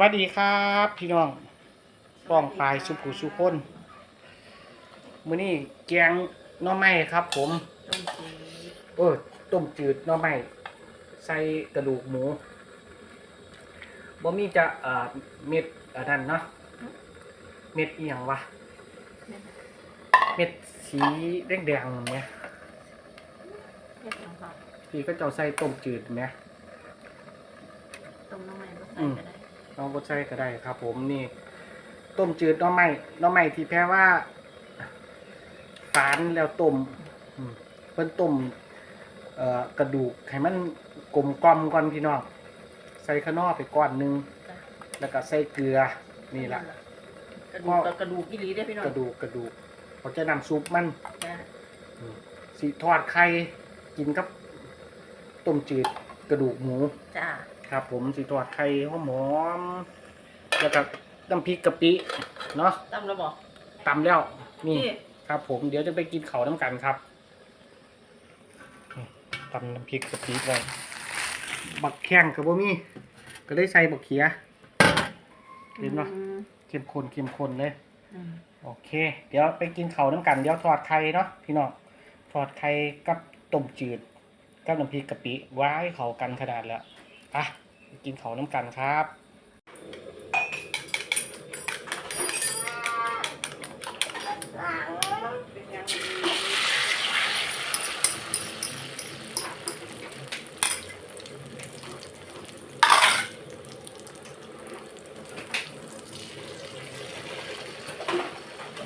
วัสดีครับ พี่น้องป้องปลายสุขุสุคนมื้อนี้แกงหน่อไม้ครับ ผมต้มจืดเออต้มจืดหน่อไม้ใส่กระดูกหมูบ่มีจะเอ่อเม็ดอันนั้นเนาะเม็ดอีหยังวะเม็ดสีแดงๆเนี่ยเฮ็ดจังค่ะพี่ก็จะเอาใส่ต้มจืดไหมต้มน้ำมันก็ใส่อืมก็ได้ น้องก็ใส่ก็ได้ครับ ผมนี่ ต้มจืดหน้อไม้หน้อไม้ที่แพ้ว่าฝานแล้วต้มอืมเพิ่นต้มเอ่อกระดูกให้มันกลมกล่อมก่อนพี่น้องใส่ข้างนอกไปก้อนหนึงจ้ะแล้วก็ใส่เกลือนี่ล่ะกระดูกกับกระดูกอีหลีได้อพี่น้องกระดูกกระดูกเขาจะนำซุปมันจ้ะอืมสีทอดไข่กินกับต้มจืดกระดูกหมูจ้า ครับ ผมสีทอดไข่หอมๆแล้วก็น้ำพริกกะปิเนาะตำแล้วบอกตำแล้วนี่นี่ครับ ผมเดี๋ยวจะไปกินเขาวน้ำกันครับนี่ตำน้ำพริกกะปิไว้บักแข้งกับบ่มีก็ได้ใส่บักเขียเห็นปะอืมเข้มข้นเข้มข้นเลยอืมโอเค เดี๋ยวไปกินเขาวน้ำกันเดี๋ยวทอดไข่เนาะพี่น้องทอดไข่กับต้มจืดกับน้ำพริกกะปิไว้เขากันขนาดแล้ว ไปไปกินเขาน้ำกันครับ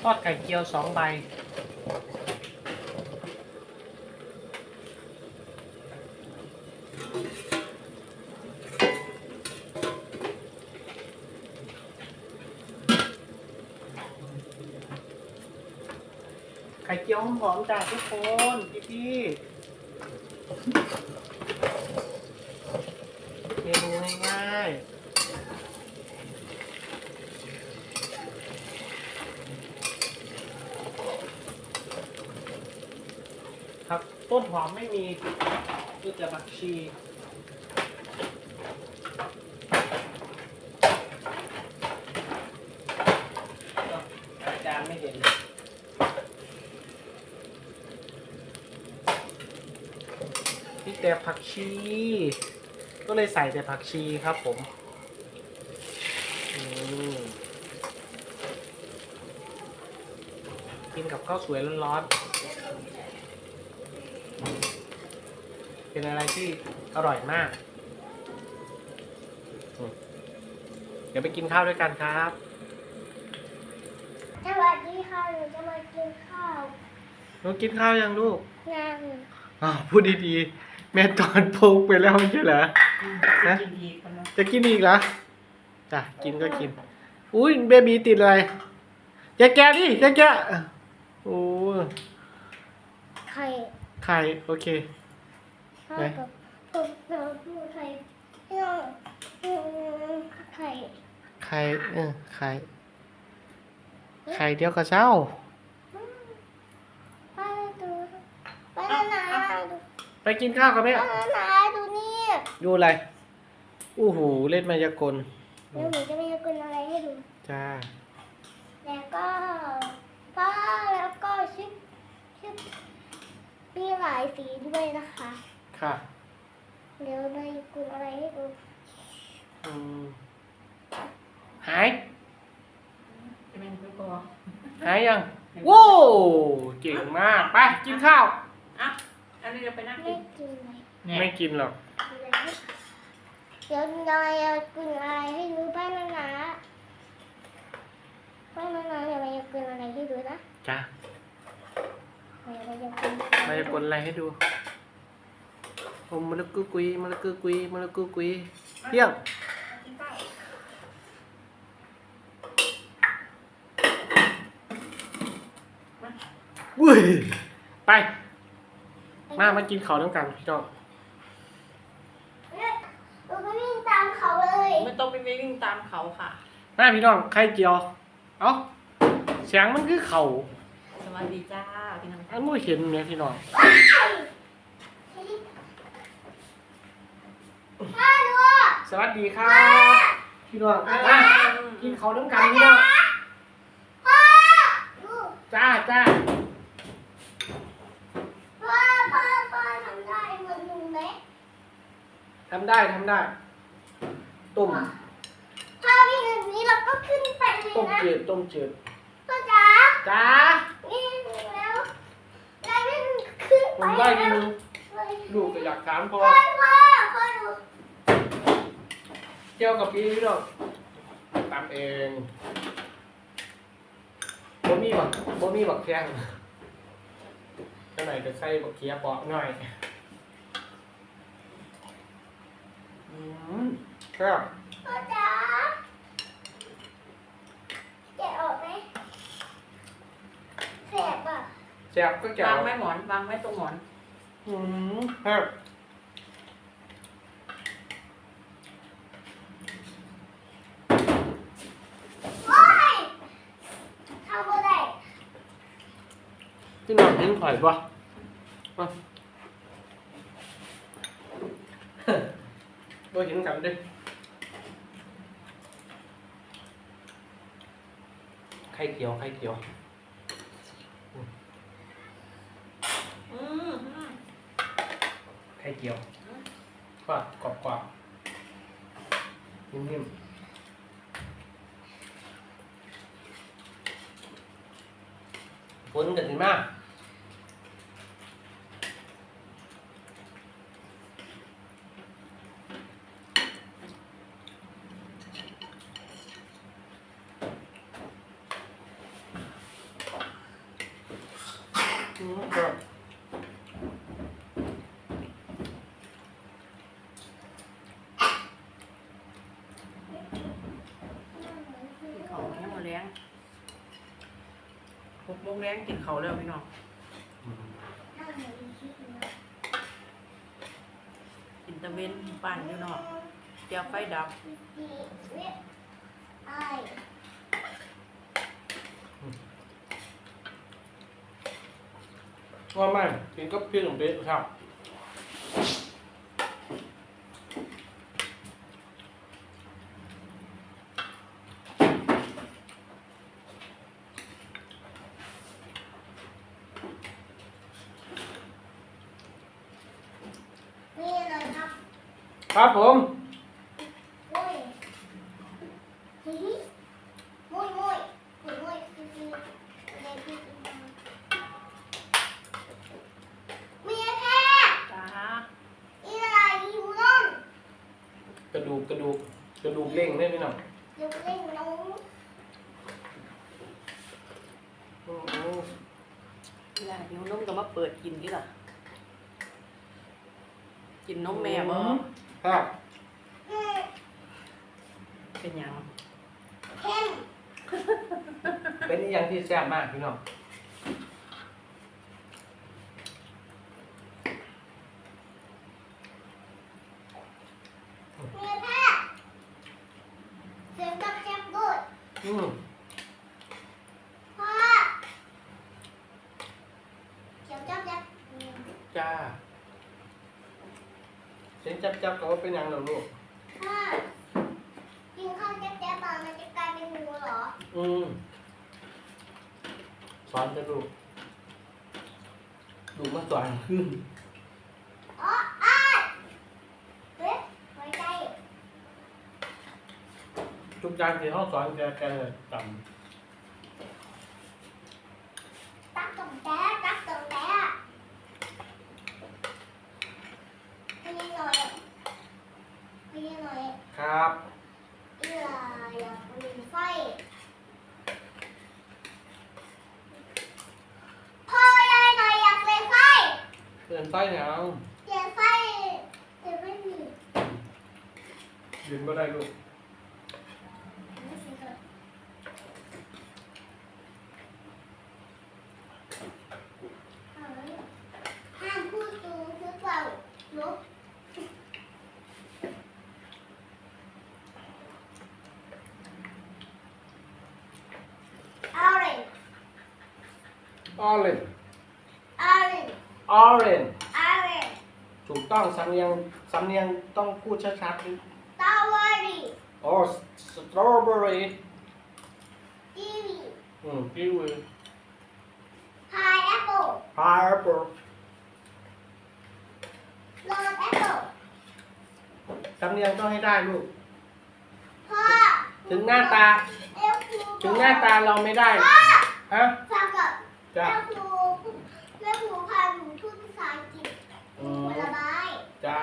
ทอดไข่เจียวสองใบ ไข่เจียวหอมๆจาทุกคนพี่พี่ๆเมนูง่ายๆครับต้นหอมไม่มีก็จะบักชีอาจารย์ไม่เห็น นี่แต่ผักชี ก็เลยใส่แต่ผักชีครับผมอืมกินกับข้าวสวยร้อนๆ เป็นอะไรที่อร่อยมากอืมเดี๋ยวไปกินข้าวด้วยกันครับสวัสดีค่ะหนูจะมากินข้าว หนูกินข้าวยังลูกยังอ้าวพูดดีๆ แม่ตอนพกไปแล้วไม่ใช่เหรอฮะกินดีคนละจะกินอีกเหรอจ้ะกินก็กิน อุ้ยเบบีติดอะไรอย่าแกะดิอย่าแกะโอ้ไข่ไข่โอเค ข้าวไหนกับกับกับไข่เรื่องอืมไข่ไข่เออไข่ไข่เดียวกับเช้า ป้าดูป้านานาดู ไปกินข้าวกับแม่ป้านานาดูนี่ดูอะไรอู้หูเล่นมายากลเดี๋ยวหนูจะมีกุลอะไรให้ดู จ้า แล้วก็ป้าแล้วก็ชิปชิปมีหลายสีด้วยนะคะ ค่ะเดี๋ยวในกุลอะไรให้ดูอืมหาย จะเป็นพี่ปอหายยัง โว้วเก่งมาก ไปกินข้าว อะ อันนี้เราไปนั่งไม่กินกินเลยไม่กินหรอก เดี๋ยวนายเอากุนอะไรให้รู้บ้างนะนะบ้างนะนะเดี๋ยวมายากุนอะไรให้ดูนะจ้าเดี๋ยวมายากุนมายากลอะไรให้ดูโอมมะละกุกุยมะละกุกุยมะละกุกุยเที่ยงกินข้าวอุ้ยไป มามากินเขาวน้ำกันพี่น้องเราก็วิ่งตามเขาเลยไม่ต้องไปวิ่งตามเขาค่ะมาพี่น้องไข่เจียว เอ้าเสียงมันคือเขาสวัสดีจ้าพี่น้องอันไม่เห็นเนี่ยพี่น้องป้าดูสวัสดีครับ พี่น้องจ้ากินเขาวน้ำกันพี่น้องพ่อลูจ้าจ้า พ่อพ่อพ่อทำได้เหมือนหนูไหม ทำได้ทำได้ ต้ม ถ้าวิ่งอย่างนี้เราก็ขึ้นไปเลยต้มนะจืดต้มจืดพ่อจ๋าจ้าวิ่งแล้วแล้ววิ่งขึ้นผไปมได้ดีแล้วนึงลูกก็อยากถามพอพ่อพ่อพ่อดูเจียวกับพี่พี่น้องตามเองบ่มีบักบ่มีบักแข้งข้างในจะใส่บักเขียปอกหน่อย อืมครับพ่อจ๋าแกะออกไหมแสบอะแซ่บก็แก้วาวงไว้หมอนวางไว้ตรงหมอน อืมครับโอ้ยทำอะไรพี่น้องเห็นข่อยปะมา บ่เห็นกันด้ไข่เขียวไข่เขียวอืมอืมไข่เจียวกรอบกรอบกรอบนิ่มๆฝนกันมาอืมครับ กินเขาเนี่ยหมดแรง หกโมงแรงกินเขาแล้วพี่น้องกินตะเวนปั่นอยู่เนาะเจียวไฟดับว่าไม่กินก็พี่หลงเป๊ะครับ นี่เลยครับ ครับผมมุ้ยฮิฮิมุ้ยมุ้ยมุ้ยมุ้ยฮิฮิเด็กฮิฮิมีแค่จ้าอีอะไรอยู่นั่นกระดูกกระดูกกระดูกเล่งได้ไหมน้องอยู่เล่นน้องอืมอืมแล้เดี๋ยวนมก็มาเปิดกินดิล่ะกินนมแม่บ่ ครับอืมเป็นหยังเข้มเป็นอหย่างที่แซ่บมากพี่น้อง มีแค่เสียงจับจับด้วย อืม พ่อเสียงจับจับอืม จ้าเสียงจับจับก็ว่าเป็น อย่างเราลูกพ่อกินข้าวจับจับมามันจะกลายเป็นหมูเหรอ อืมสอนจะลูกลูกมาสอนขึ้นอ๋ออ้ายเฮ้ยหัวใจ ทุกอย่างที่เขาสอนแกแกจตักตรงแต้ตักตรงแต้ให้นิดหน่อยให้นิดหน่อยำครับ เอื้ออยากมีไฟพ่อยายหน่อยอยากเล่นไฟ เตือนไฟหนาวเล่นไฟแต่ไม่มียืนก็ได้ลูก ไม่ใช่เลยห้ามพูดตูหรือเปล่าลบ orange ออเรน orange ออเรน orange ถูกต้องสำเนียงสำเนียงต้องพูดชัดๆดิ strawberry อ๋อสตรอเบอรี่กีวีอืมกิวี พายแอปเปิลพายแอปเปิลลอนแอปเปิลสำเนียงต้องให้ได้ลูก พ่อถึงหน้าตาเลี้ยวครูถึงหน้าตาเราไม่ได้ พ่อฮะฟังกับจ้ะเลี้ยวครูเลี้ยวครูพาหนูพูดภาษาอังก ฤษอืหนูมระบายจ้า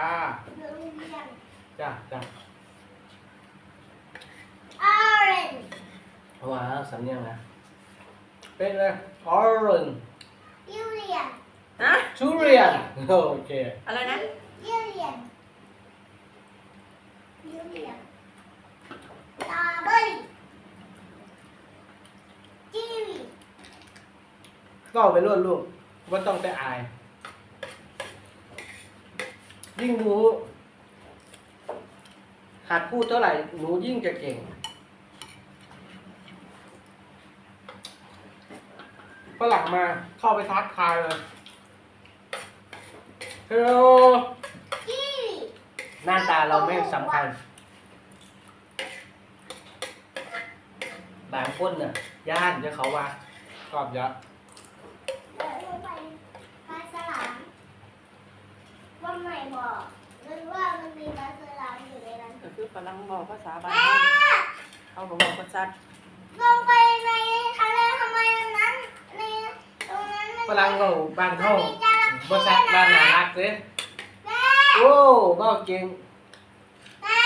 หนูเรียนจ้าจ้า orange ว้าวสำเนียงนะเป็นเลย orange ยูเรียนฮะทุเรียนโอเคอะไรนะ ยูเรียนยูเรียนสตรอเบอรี่กีวีก็เอาไปรวดลูกว่าต้องไปอาย ยิ่งหนูหัดพูดเท่าไหร่หนูยิ่งจะเก่ง ฝรั่งมาเข้าไปทักทายเลยเฮลโลหน้าตาเราไม่สำคัญ บางคนเนี่ยย่านจะเขาว่าชอบเยอะ เดินลงไปปลาฉลามวัน ใหม่บอกหรือว่ามันมีปลาฉลามอยู่ในนั้นก็คือฝรั่งบอกภาษาบ้านแม่เขาเขาบอกภาษาลงไปในทะเลทำไมอันนั้นในตรงนั้นมันฝรั่งเขาบ้านเขามันมีจระบริษัเข้ทบ้านนานะรักเลยแม่โอ้เบ้าเก่งแม่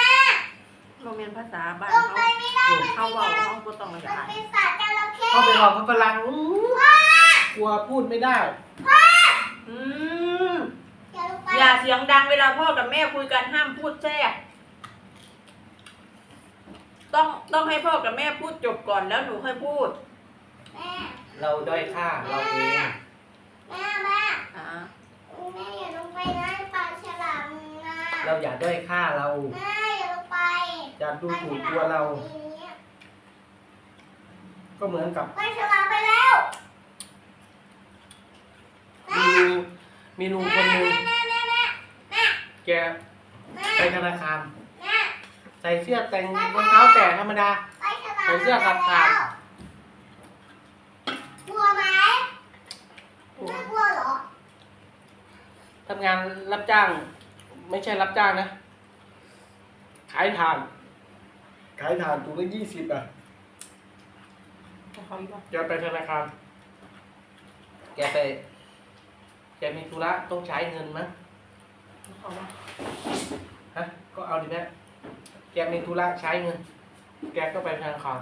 โรงเรียนภาษาบ้านลงเขาไปไม่ได้มันเขามีเว่าจระเขาก็ต้องมามันอ่านเป็นสัตว์จระเข้เขาไปบอกเขาฝรั่งอู้พ่อกลัวพูดไม่ได้พ่ออืม อย่าลงไปอย่าเสียงดังเวลาพ่อกับแม่คุยกันห้ามพูดแทรกต้องต้องให้พ่อกับแม่พูดจบก่อนแล้วหนูค่อยพูดแม่เราด้อยค่าเราเองแม่แม่อ่าแม่อย่าลงไปนะปลาฉลามนะเราอย่าด้อยค่าเราแม่อย่าลงไปอย่าดูถูกตัวเรา ก็เหมือนกับปลาฉลามไปแล้วมีลุงมีลุงคนหนึ่งแม่แม่แม่แม่ แกแม่ไปธนาคารแม่ใส่เสื้อแต่งรองเท้าแตะธรรมดาปลาฉลามใส่เสื้อขาดขาดกลัวไหมไม่กลัวเหรอทำงานรับจ้าง ไม่ใช่รับจ้างนะ ขายถ่าน ขายถ่านถุงละยี่สิบอะเขาอีกว่าแกไปธนาคาร แกไป แกมีธุระต้องใช้เงินมั้ง เขาว่าฮะ ก็เอาดิแม่แกมีธุระใช้เงิน แกก็ไปธนาคาร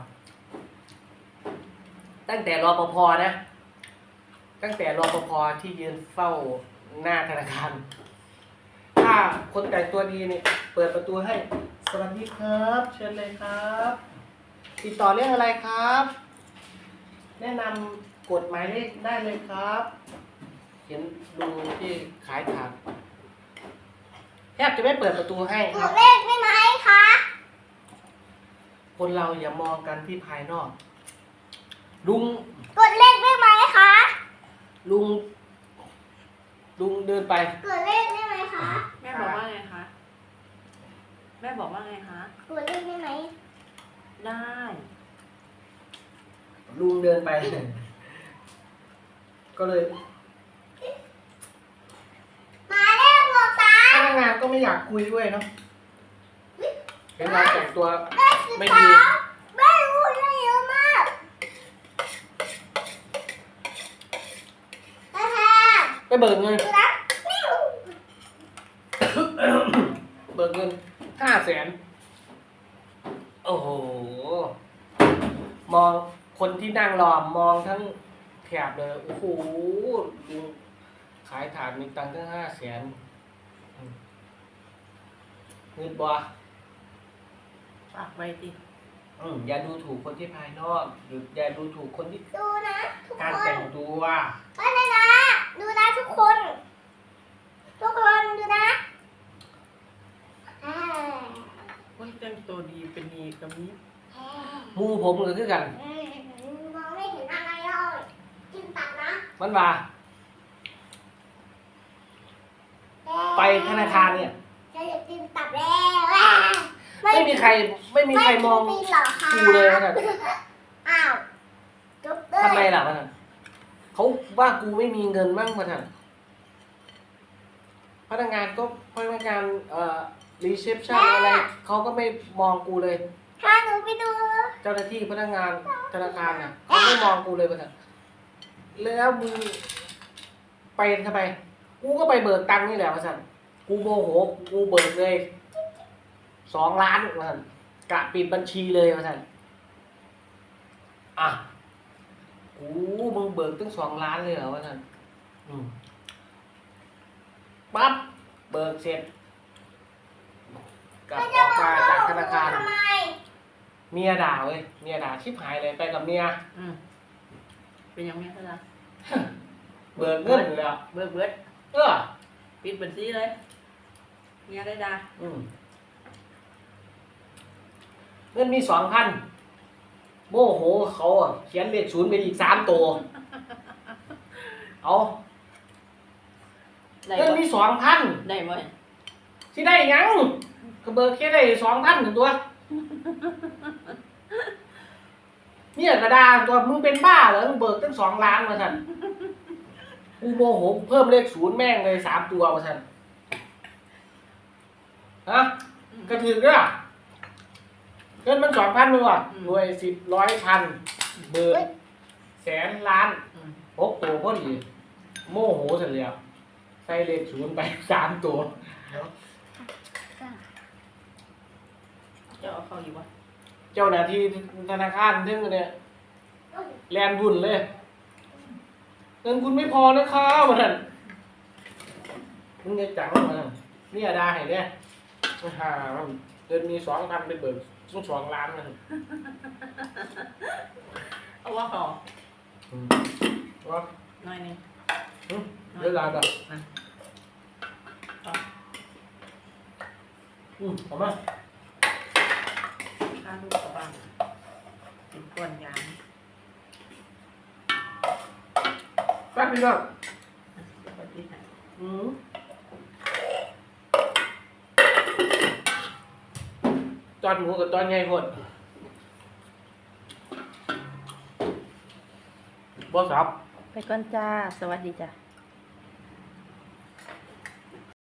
ตั้งแต่รอปภนะ ตั้งแต่รอปภที่ยืนเฝ้าหน้าธนาคาร ถ้าคนแต่งตัวดีเนี่ยเปิดประตูให้ สวัสดีครับ เชิญเลยครับ ติดต่อเรื่องอะไรครับ แนะนำกดหมายเลขได้เลยครับ เห็นลุงที่ขายถาด แทบจะไม่เปิดประตูให้กครัดบเลขได้ไหมคะคนเราอย่ามองกันที่ภายนอก ลุง กดเลขได้ไหมคะลุง ลุงเดินไป กดเลขได้ไหมคะแม่บอกว่าไงคะ แม่บอกว่าไงคะ กดเลขได้ไหมได้ ลุงเดินไป ก็เลย หมายเลขบวกสาม พนักงานก็ ไม่อยากคุยด้วยเนาะเห็นเราแต่งตัวได้สิบไม่สาดีมแม่รู้ได้เยอะมากแต่แทนไปเบิกเงินดูนะไม่รู้เบิกเงินห้าแสน โอ้โห มองคนที่นั่งรอมองทั้งแถบเลย โอ้โหลุงขายถาดมีตังค์ตั้งห้าแสน เงินบัวฝากไว้ดิอืมอย่าดูถูกคนที่ภายนอกหรืออย่าดูถูกคนที่ดูนะทุกการคแต่นงตัวไปเลยนะ ดูนะทุกคน ทุกคนดูนะอ่าว่าแต่งตัวดีเป็นดีกับนี้อ่าหมูผมก็คือกัน อืมมองไม่เห็นอะไรเลยกินตักนะมันว่าไปธนาคารเนี่ย จะอยากกินตับแล้วอะ ไม่มีใครไม่มีใครมองไม่มีหรอคะกูเลยนะ อ้าวจุ๊บเลยทำไมล่ะวะท่านเขาว่ากูไม่มีเงินมั่งวะท่านพนักงานก็พนักงานเอ่อรีเซพชันอะไรเขาก็ไม่มองกูเลย พาหนูไปดู เจ้าหน้าที่พนักงานธนาคารน่ะเขาไม่มองกูเลยป่ะท่านแล้วมึงไปทำไมกูก็ไปเบิกตังค์นี่แหละป่ะท่านกูโมโหกูเบิกเลย สองล้านป่ะท่านกะปิดบัญชีเลยป่ะท่านอะกูมึงเบิกตั้งสองล้านเลยเหรอป่ะท่านอืมปั๊บเบิกเสร็จกลับออกมาจากธนาคาร ทำไมเมียด่าเว้ยเมียด่าชิบหายเลยไปกับเมีย อืมเป็นยังไงคะล่ะเบิกเงินอยู่แล้วเบิดเบิดเออปิดบัญชีเลยเมียได้ดาอืม เงินมีสองพันโมโหเขาอะเขียนเลขศูนย์ไปอีกสามตัว เอาได้เงินบ่มีสองพันได้บ่ที่ได้หยังก็เบิกแค่ได้สองพันถึงตัว เนี่ยกระดาษตัวมึงเป็นบ้าเหรอมึงเบิกตั้งสองล้านมาสันกูโมโหเพิ่มเลขศูนย์แม่งเลยสามตัวมาสันฮะกระถือด้วย เงินมันสองพันหน่วยหน่วยสิบร้อยพันเบิกแสนล้านอืมหกตัวพอดีโมโหเสร็จแล้วใส่เลขศูนย์ไปสามตัวเจะเอาเข้าอยู่บ่เจ้าหน้าที่ธนาคารทึ่งเนี่ยแลนบุญเลยเงินคุณไม่พอนะครับวันนั้นมึงจะจังมันนนี่อาดาเห็นเนี่ยหาเดือนมีสองพันไปเบิก ต้องสองล้านนะเอาว่าเขาว่าหน่อยหนึงเวลาแบบเอาอืมเอามาค่าลูกกับบ้านเป็นก้อนยางแป๊บนึงก่อนสวัสดีค่ะอืม อนหมูกับตอนใหญ่หมดบอสับ ไปก่อนจ้า สวัสดีจ้า